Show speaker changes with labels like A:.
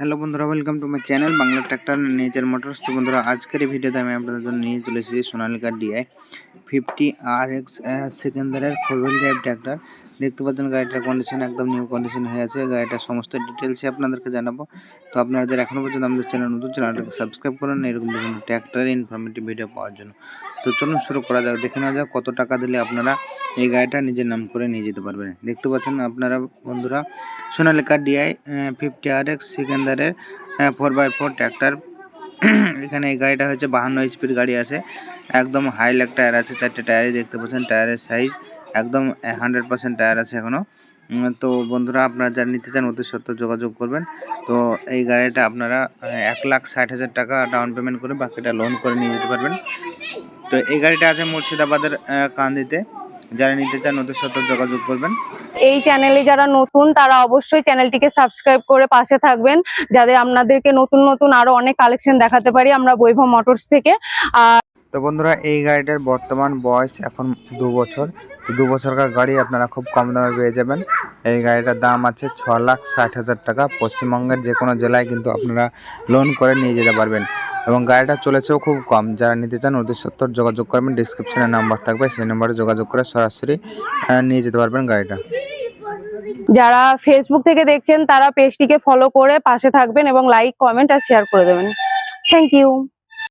A: Hello বন্ধুরা welcome to my channel Bangla tractor nature motors তো বন্ধুরা, আজকের এই ভিডিওতে আমি আপনাদের জন্য নিয়ে চলে এসেছি Sonalika DI fifty R X সেকেন্ডারের four wheel drive tractor দেখতে পাচ্ছেন গাড়িটার কন্ডিশন একদম নিউ কন্ডিশন হয়ে আছে। গাড়িটার সমস্ত ডিটেলসই আপনাদেরকে জানাব। তো আপনারা যারা এখনও পর্যন্ত আমাদের চ্যানেল নতুন চ্যানেলটাকে সাবস্ক্রাইব করেন এরকম বিভিন্ন ট্র্যাক্টরের ইনফরমেটিভ ভিডিও পাওয়ার জন্য। তো চলুন শুরু করা যাক। দেখে নেওয়া যাক কত টাকা দিলে আপনারা এই গাড়িটা নিজের নাম করে নিয়ে যেতে পারবেন। দেখতে পাচ্ছেন আপনারা বন্ধুরা, Sonalika DI fifty R X সিকেন্দারের four by four tractor এখানে এই গাড়িটা হচ্ছে বাহান্ন এইচপির গাড়ি আছে। একদম হাই লেগ টায়ার আছে, চারটে টায়ারই দেখতে পাচ্ছেন। টায়ারের সাইজ একদম হান্ড্রেড পার্সেন্ট টায়ার আছে এখনও তো বন্ধুরা আপনারা যারা নিতে চান অতি সত্ত্বর যোগাযোগ করবেন। তো এই গাড়িটা আপনারা এক লাখ ষাট হাজার টাকা ডাউন পেমেন্ট করে বাকিটা লোন করে নিয়ে যেতে পারবেন। তো এই গাড়িটা আছে মুর্শিদাবাদের কান্দিতে। যারা নিতে চান অতি সত্ত্বর যোগাযোগ করবেন।
B: এই চ্যানেলে যারা নতুন তারা অবশ্যই চ্যানেলটিকে সাবস্ক্রাইব করে পাশে থাকবেন। যাদের আপনাদেরকে নতুন নতুন আরও অনেক কালেকশন দেখাতে পারি আমরা বৈভব মোটরস থেকে। আর
A: তো বন্ধুরা এই গাড়িটার বর্তমান বয়স এখন দু বছর। দু বছরকার গাড়ি আপনারা খুব কম দামে পেয়ে যাবেন। এই গাড়িটার দাম আছে ছ লাখ ষাট হাজার টাকা। পশ্চিমবঙ্গের যে কোনো জেলায় কিন্তু আপনারা লোন করে নিয়ে যেতে পারবেন। এবং গাড়িটা চলেছেও খুব কম। যারা নিতে চান অতি সত্তর যোগাযোগ করবেন ডিসক্রিপশনে নাম্বার থাকবে, সেই নাম্বারে যোগাযোগ করে সরাসরি নিয়ে যেতে পারবেন গাড়িটা।
B: যারা ফেসবুক থেকে দেখছেন, তারা পেজটিকে ফলো করে পাশে থাকবেন এবং লাইক কমেন্ট আর শেয়ার করে দেবেন। Thank you